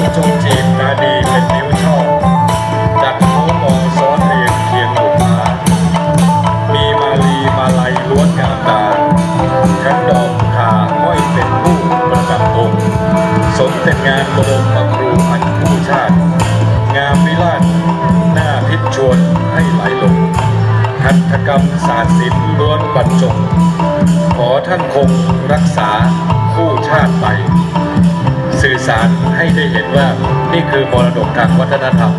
รจงจีบตาดีเป็นนิ้วชอบดักโน้มองซ้อนเรียงเคียงบุกามีมาลีมาลัยล้วนงามตาทั้งดอกขาห้อยเป็นผู้ประดับองค์สมเป็นงานบรมบำรุงอันคู่ชาติ งามวิลาศหน้าพิษชวนให้ไหลลงหัตถกรรมศาสตร์ศิลป์ล้วนบรรจงขอท่านคงรักษาคู่ชาติไป สื่อสารให้ได้เห็นว่านี่คือมรดกทางวัฒนธรรม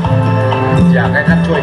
อยากให้ท่านช่วย